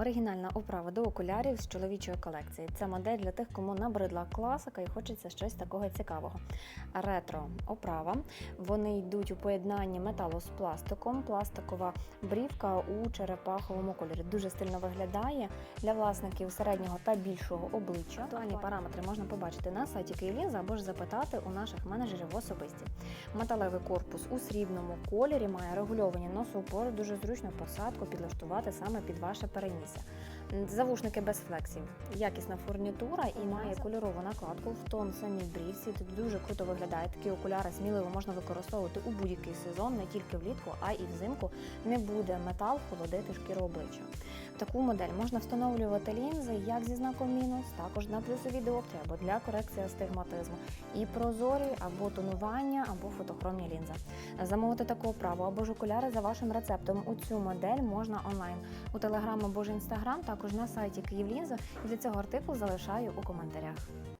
Оригінальна оправа до окулярів з чоловічої колекції. Це модель для тих, кому набридла класика і хочеться щось такого цікавого. Ретро оправа. Вони йдуть у поєднанні металу з пластиком. Пластикова брівка у черепаховому кольорі. Дуже стильно виглядає для власників середнього та більшого обличчя. Актуальні параметри можна побачити на сайті Київлінза або ж запитати у наших менеджерів в особисті. Металевий корпус у срібному кольорі має регульовані носоупори, дуже зручно посадку підлаштувати саме під ваше перенісся. М, Завушники без флексів, якісна фурнітура і має кольорову накладку в тон самій брівці. Тут дуже круто виглядає. Такі окуляри сміливо можна використовувати у будь-який сезон, не тільки влітку, а і взимку. Не буде метал холодити шкіру обличчя. Таку модель можна встановлювати лінзи як зі знаком мінус, також на плюсові діоптрі або для корекції астигматизму. І прозорі або тонування, або фотохромні лінзи. Замовити таку оправу або ж окуляри за вашим рецептом. У цю модель можна онлайн у телеграм або ж інстаграм, також на сайті Київлінза. І для цього артикул залишаю у коментарях.